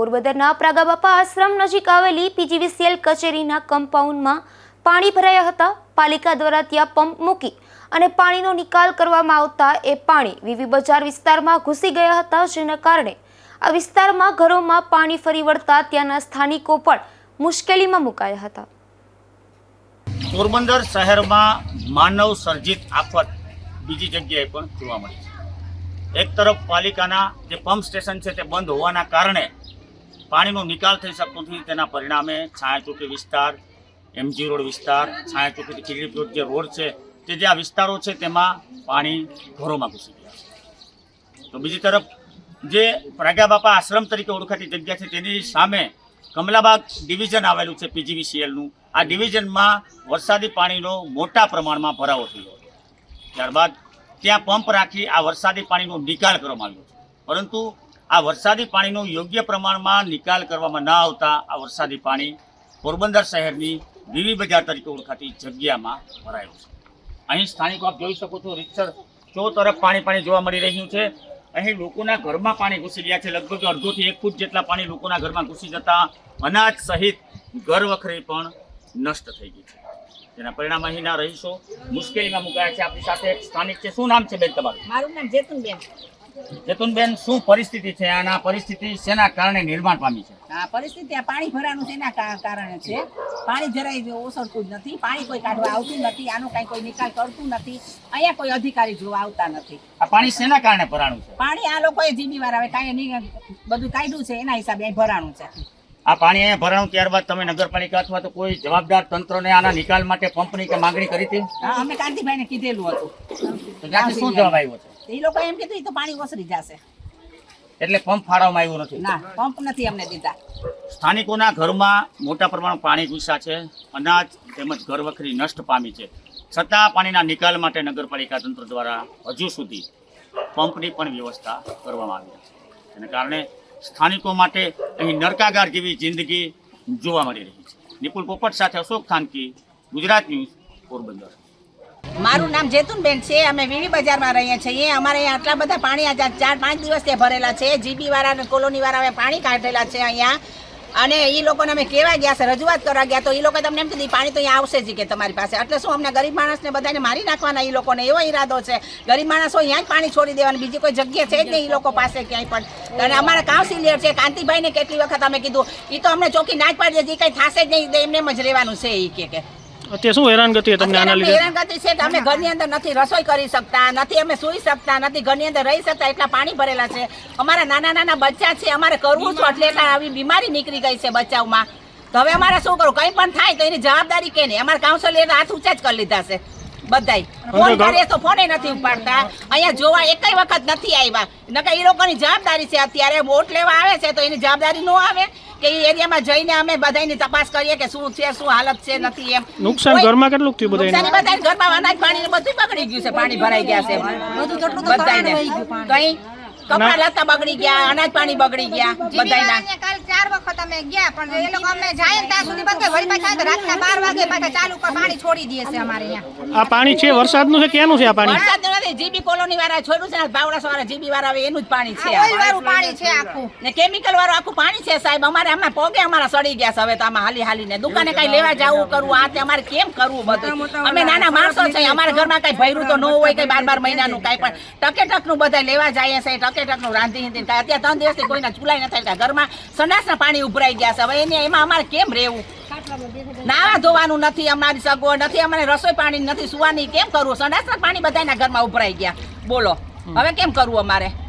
પોરબંદરના પ્રાગાબાપા આશ્રમ નજીક આવેલી પીજીવીસીએલ કચેરીના કમ્પાઉન્ડમાં પાણી ભરાયા હતા. પાલિકા દ્વારા ત્યાં પંપ મૂકી અને પાણીનો નિકાલ કરવામાં આવતા એ પાણી વીવી બજાર વિસ્તારમાં ઘૂસી ગયા હતા, જેના કારણે આ વિસ્તારમાં ઘરોમાં પાણી ફરી વળતા ત્યાંના સ્થાનિકો પણ મુશ્કેલીમાં મુકાયા હતા. પોરબંદર શહેરમાં માનવ સર્જિત આફત બીજી જગ્યાએ પણ જોવા મળી છે. એક તરફ પાલિકાના જે પંપ સ્ટેશન છે તે બંધ હોવાના કારણે પાણીનો નિકાલ થઈ શકતો નથી, તેના પરિણામે છાયાચોકી વિસ્તાર એમજી રોડ વિસ્તાર, છાયાચોકીથી ખીજડી રોડ જે રોડ છે, તે જે આ વિસ્તારો છે, તેમાં પાણી ઘરોમાં ઘૂસી ગયા છે. તો બીજી તરફ, જે પ્રજ્ઞાબાપા આશ્રમ તરીકે ઓળખાતી જગ્યા છે, તેની સામે કમલાબાગ ડિવિઝન આવેલું છે, પીજીવીસીએલનું. આ ડિવિઝનમાં વરસાદી પાણીનો મોટા પ્રમાણમાં ભરાવો થયો ત્યારબાદ ત્યાં પંપ રાખી આ વરસાદી પાણીનો નિકાલ કરવામાં આવ્યો પરંતુ આ વરસાદી પાણીનો યોગ્ય પ્રમાણમાં નિકાલ કરવામાં ન આવતા આ વરસાદી પાણી પોરબંદર શહેરની વિવી બજાર તરીકે ઓળખાતી જગ્યામાં ભરાયું છે. અહીં સ્થાનિકો આપ જોઈ શકો છો, રીતસર ચો તરફ પાણી પાણી જોવા મળી રહ્યું છે. અહીં લોકોના ઘરમાં પાણી ઘૂસી ગયા છે. લગભગ અડધોથી એક ફૂટ જેટલા પાણી લોકોના ઘરમાં ઘૂસી જતા અનાજ સહિત ઘર વખરી પણ નષ્ટ થઈ ગઈ છે. તેના પરિણામ અહીંના રહીશો. મુશ્કેલીમાં મુકાયા છે. આપણી સાથે એક સ્થાનિક છે. શું નામ છે બેન તમારું? મારું નામ જેતુનબેન. જેતુનબેન શું પરિસ્થિતિ છે? અને આ પરિસ્થિતિ શેના કારણે નિર્માણ પામી છે? આ પરિસ્થિતિ આ પાણી ભરાનું એના કારણે છે? પાણી જરાય ઓસરતું જ નથી પાણી કોઈ કાઢવા આવતું નથી આનો કાંઈ કોઈ નિકાલ કરતું નથી અહીંયા કોઈ અધિકારી જોવા આવતા નથી. આ પાણી શેના કારણે ભરાણું છે? પાણી આ લોકોએ જીબી વાર આવે કાંઈ નહીં બધું કાઢ્યું છે એના હિસાબે અહીં ભરાણું છે. આ પાણી અહીંયા ભરાણું ત્યારબાદ તમે નગરપાલિકા અથવા તો કોઈ જવાબદાર તંત્રને આના નિકાલ માટે પંપની કે માંગણી કરી હતી? હા અમે કાંતિભાઈને કીધેલું હતું. તો ત્યાંથી શું જવાબ આવ્યો છે? એ લોકો એમ કીધું તો પાણી ઓસરી જશે. એટલે પંપ ફાળવવામાં આવ્યો નથી. ના પંપ નથી અમને દીધા. સ્થાનિકોના ઘરમાં મોટા પ્રમાણમાં પાણી ઘૂસ્યા છે. અનાજ તેમજ ઘર વખરી નષ્ટ પામી છે. છતાં પાણીના નિકાલ માટે નગરપાલિકા તંત્ર દ્વારા હજુ સુધી પંપની પણ વ્યવસ્થા કરવામાં આવી છે જેને કારણે સ્થાનિકો માટે અહીં નરકાગાર જેવી જિંદગી જોવા મળી રહી છે. નિપુલ પોપટ સાથે અશોક થાનકી ગુજરાત ન્યૂઝ પોરબંદર. મારું નામ જેતુનબેન છે. અમે વીવી બજારમાં રહીએ છીએ. અમારે અહીંયા આટલા બધા પાણી આજે ચાર પાંચ દિવસથી ભરેલા છે. જીબી વાળા કોલોની વાળા અમે પાણી કાઢેલા છે અહીંયા. અને એ લોકોને અમે કહેવા ગયા છે, રજૂઆત કરવા ગયા તો એ લોકો તમને એમ કીધું પાણી તો અહીંયા આવશે જ કે તમારી પાસે. એટલે શું અમને ગરીબ માણસને બધાને મારી નાખવાના એ લોકોને? એવો ઈરાદો છે. ગરીબ માણસો અહીંયા જ પાણી છોડી દેવાનું, બીજી કોઈ જગ્યા છે જ નહીં એ લોકો પાસે ક્યાંય પણ. અને અમારા કાઉન્સિલર છે, કાંતિભાઈને કેટલી વખત અમે કીધું એ તો અમને ચોખ્ખી ના જ પાડી દે કંઈ થશે જ નહીં, એમને જ રહેવાનું છે એ કે. અત્યારે શું હેરાનગતિ તમને આના લીધે? હેરાનગતિ છે કે અમે ઘરની અંદર નથી રસોઈ કરી શકતા નથી અમે સૂઈ શકતા નથી ઘરની અંદર રહી શકતા એટલા પાણી ભરેલા છે. અમારા નાના નાના બચ્ચા છે અમારે કરવું છું એટલે એટલા આવી બીમારી નીકળી ગઈ છે બચ્ચાઓમાં. તો હવે અમારે શું કરવું કંઈ પણ થાય તો એની જવાબદારી કે નહીં? અમારા કાઉન્સિલર હાથ ઊંચા જ કરી લીધા છે. બધાય. ફોન કરીએ તો ફોને નથી ઉપાડતા. અહીંયા જોવા એકય વખત નથી આવ્યા નકર એ લોકોની જવાબદારી છે અત્યારે. વોટ લેવા આવે છે તો એની જવાબદારી ન આવે કે એ એરિયામાં જઈને અમે બધાની તપાસ કરીએ કે શું છે શું હાલત છે નથી એમ. નુકસાન ઘરમાં કેટલું થયું બધાને નુકસાન બધાને ઘરમાં અનાજ પાણી બધું બગડી ગયું છે. પાણી ભરાઈ ગયા છે. બધાયને. કઈ કપડા લતા બગડી ગયા અનાજ પાણી બગડી ગયા બધાયના. કાલ ચાર વખત અમે ગયા પણ એ લોકો અમે જાય ત્યાં સુધી બધે વળી પાછા તો રાતના બાર વાગે પાછા ચાલુ પર પાણી છોડી દે છે અમારે અહીંયા. આ પાણી છે વરસાદનું છે કેનું છે આ પાણી? વરસાદ નથી જીબી કોલોની વાળા છોડ્યું છે ભાવડા વાળા જીબી વાળા આવે એનું જ પાણી છે. ઓઇલ વાળું પાણી છે આખું. ને કેમિકલ વાળું આખું પાણી છે સાહેબ અમારે આમાં પોગે અમારા સડી ગયા છે હવે તો આમાં હાલી હાલીને. દુકાને કઈ લેવા જવું કરવું આ તે અમારે કેમ કરવું બધું? અમે નાના માણસો છે અમારા ઘરમાં કઈ ભર્યું તો ન હોય કઈ બાર બાર મહિનાનું કઈ પણ. ટકે ટકનું બધા લેવા જાય છે ટકે ટકનું રાંધી હતી અત્યારે ત્રણ દિવસથી કોઈના ચૂલાઈ નથી થાય ઘરમાં સંડાસના પાણી ઉભરાઈ ગયા છે. હવે એને એમાં અમારે કેમ રહેવું? નાવા ધોવાનું નથી અમારી સગવડ નથી અમારે રસોઈ પાણી નથી સુવાની કેમ કરવું? સંડાસના પાણી બધાના ઘરમાં ઉભરાઈ ગયા. બોલો હવે કેમ કરવું અમારે?